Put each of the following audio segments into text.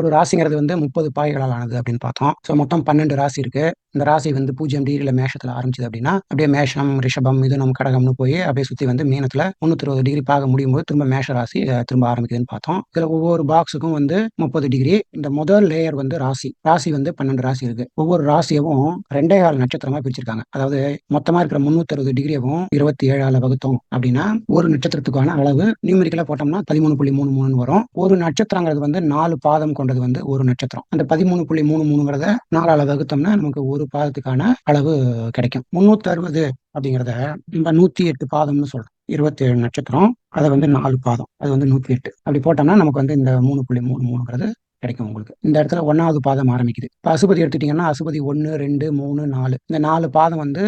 ஒரு ராசிங்கிறது வந்து முப்பது பாய்களால் ஆனது அப்படின்னு பார்த்தோம். ஸோ மொத்தம் பன்னெண்டு ராசி இருக்கு. இந்த ராசி வந்து பூஜ்ஜியம் டிகிரியில் மேஷத்தில் ஆரம்பிச்சது அப்படின்னா அப்படியே மேஷம் ரிஷபம் மிதுனம் கடகம்னு போய் அப்படியே சுற்றி வந்து மீனத்தில் முந்நூற்றி இருபது டிகிரி பார்க்க முடியும் போது திரும்ப மேஷ ராசி திரும்ப ஆரம்பிக்குதுன்னு பார்த்தோம். இதில் ஒவ்வொரு பாக்ஸுக்கும் வந்து முப்பது டிகிரி. இந்த முதல் லேயர் வந்து ராசி. ராசி வந்து பன்னெண்டு ராசி இருக்கு. ஒவ்வொரு ராசியவும் ரெண்டே கால் நட்சத்திரமா பிரிச்சிருக்காங்க. அதாவது மொத்தமா இருக்கிற முன்னூத்தி அறுபது டிகிரியவும் இருபத்தி ஏழால வகுத்தோம் அப்படின்னா ஒரு நட்சத்திரத்துக்கான அளவு நியூமெரிக்கலா போட்டோம்னா பதிமூணு புள்ளி மூணு மூணு வரும். ஒரு நட்சத்திரங்கிறது வந்து நாலு பாதம் அப்படின்றது வந்து ஒரு நட்சத்திரம். அந்த பதிமூணு புள்ளி மூணு மூணுங்கிறத நாலால வகுத்தோம்னா நமக்கு ஒரு பாதத்துக்கான அளவு கிடைக்கும். முன்னூத்தி அறுபது அப்படிங்கிறத நம்ம நூத்தி எட்டு பாதம்னு சொல்றோம். இருபத்தி ஏழு நட்சத்திரம் அதை வந்து நாலு பாதம் அது வந்து நூத்தி எட்டு அப்படி போட்டோம்னா நமக்கு வந்து இந்த மூணு புள்ளி மூணு மூணுங்கிறது கிடைக்கும் உங்களுக்கு. இந்த இடத்துல ஒன்னாவது பாதம் ஆரம்பிக்குது. இப்போ அசுபதி எடுத்துட்டீங்கன்னா அசுபதி ஒன்று ரெண்டு மூணு நாலு. இந்த நாலு பாதம் வந்து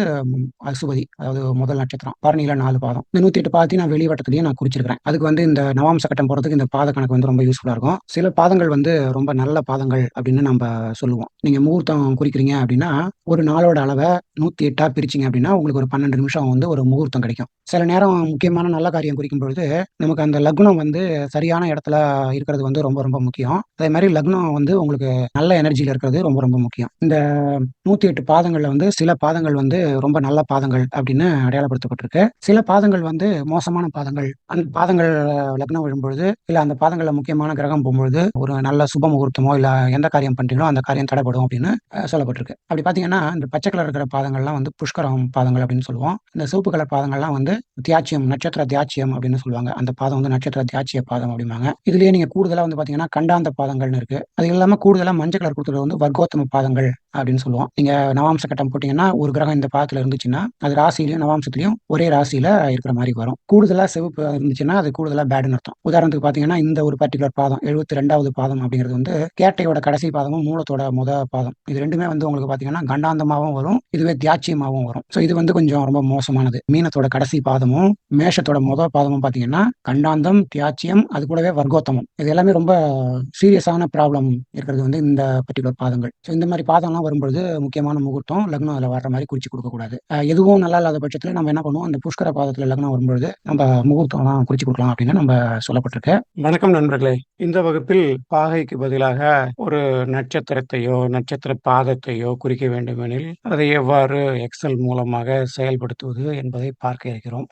அசுபதி அதாவது முதல் நட்சத்திரம். பரணியில நாலு பாதம். இந்த நூத்தி எட்டு பாதத்தையும் நான் வெளிவட்டத்திலையும் நான் குறிச்சிருக்கிறேன். அதுக்கு வந்து இந்த நவாம்ச கட்டம் போறதுக்கு இந்த பாத கணக்கு வந்து ரொம்ப யூஸ்ஃபுல்லா இருக்கும். சில பாதங்கள் வந்து ரொம்ப நல்ல பாதங்கள் அப்படின்னு நம்ம சொல்லுவோம். நீங்க முகூர்த்தம் குறிக்கிறீங்க அப்படின்னா ஒரு நாளோட அளவை நூத்தி எட்டா பிரிச்சீங்க அப்படின்னா உங்களுக்கு ஒரு பன்னெண்டு நிமிஷம் வந்து ஒரு முகூர்த்தம் கிடைக்கும். சில நேரம் முக்கியமான நல்ல காரியம் குறிக்கும் பொழுது நமக்கு அந்த லக்னம் வந்து சரியான இடத்துல இருக்கிறது வந்து ரொம்ப ரொம்ப முக்கியம். அதே மாதிரி லக்னம் வந்து உங்களுக்கு நல்ல எனர்ஜியில் இருக்கிறது ரொம்ப ரொம்ப முக்கியம். இந்த நூத்தி எட்டு பாதங்கள்ல வந்து சில பாதங்கள் வந்து ரொம்ப நல்ல பாதங்கள் அப்படின்னு அடையாளப்படுத்தப்பட்டிருக்கு. சில பாதங்கள் வந்து மோசமான பாதங்கள். அந்த பாதங்கள் லக்னம் விழும்பொழுது இல்ல அந்த பாதங்கள்ல முக்கியமான கிரகம் போகும்பொழுது ஒரு நல்ல சுப முகூர்த்தமோ இல்ல எந்த காரியம் பண்றீங்களோ அந்த காரியம் தடைப்படும் அப்படின்னு சொல்லப்பட்டிருக்கு. அப்படி பாத்தீங்கன்னா இந்த பச்சை கலர் இருக்கிற பாதங்கள்லாம் வந்து புஷ்கரம் பாதங்கள் அப்படின்னு சொல்லுவோம். இந்த சிவப்பு கலர் பாதங்கள்லாம் வந்து தியாச்சியம் நட்சத்திர தியாச்சியம் அப்படின்னு சொல்லுவாங்க. அந்த பாதம் வந்து நட்சத்திர தியாச்சிய பாதம் அப்படிம்பாங்க. இதுலயே நீங்க கூடுதலா வந்து பாத்தீங்கன்னா கண்டாந்த பாதங்கள் பாதங்கள்னு இருக்கு. அது இல்லாம கூடுதலா மஞ்சள் கலர் கொடுத்துருக்க வந்து வர்க்கோத்தம பாதங்கள் அப்படின்னு சொல்லுவோம். நீங்க நவாம்ச கட்டம் போட்டீங்கன்னா ஒரு கிரகம் இந்த பாதத்துல இருந்துச்சுன்னா அது ராசிலையும் நவாம்சத்திலையும் ஒரே ராசியில இருக்கிற மாதிரி வரும். கூடுதலா சிவப்பு இருந்துச்சுன்னா அது கூடுதலா பேடுன்னு அர்த்தம். உதாரணத்துக்கு பாத்தீங்கன்னா இந்த ஒரு பர்டிகுலர் பாதம் எழுபத்தி ரெண்டாவது பாதம் அப்படிங்கிறது வந்து கேட்டையோட கடைசி பாதமும் மூலத்தோட முத பாதம். இது ரெண்டுமே வந்து உங்களுக்கு பாத்தீங்கன்னா கண்டாந்தமாவும் வரும் இதுவே தியாட்சியமாகவும் வரும். ஸோ இது வந்து கொஞ்சம் ரொம்ப மோசமானது. மீனத்தோட கடைசி பாதமும் மேஷத்தோட முத பாதமும் பாத்தீங்கன்னா கண்டாந்தம் தியாச்சியம் அது கூடவே வர்க்கோத்தமம். இது எல்லாமே ரொம்ப சீரியஸான ப்ராப்ளம் இருக்கிறது வந்து இந்த பர்டிகுலர் பாதங்கள். ஸோ இந்த மாதிரி பாதம்லாம் வரும்பொழுது முக்கியமான முகூர்த்தம் லக்னம் அதில் வர்ற மாதிரி குறிச்சு கொடுக்கக்கூடாது எதுவும் நல்லா இல்லாத பட்சத்தில் நம்ம என்ன பண்ணுவோம்? அந்த புஷ்கர பாதத்தில் லக்னம் வரும்பொழுது நம்ம முகூர்த்தம்லாம் குறிச்சு கொடுக்கலாம் அப்படின்னு நம்ம சொல்லப்பட்டிருக்கு. வணக்கம் நண்பர்களே. இந்த வகுப்பில் பாகைக்கு பதிலாக ஒரு நட்சத்திரத்தையோ நட்சத்திர பாதத்தையோ குறிக்க வேண்டுமெனில் அதை எவ்வாறு எக்ஸல் மூலமாக செயல்படுத்துவது என்பதை பார்க்க இருக்கிறோம்.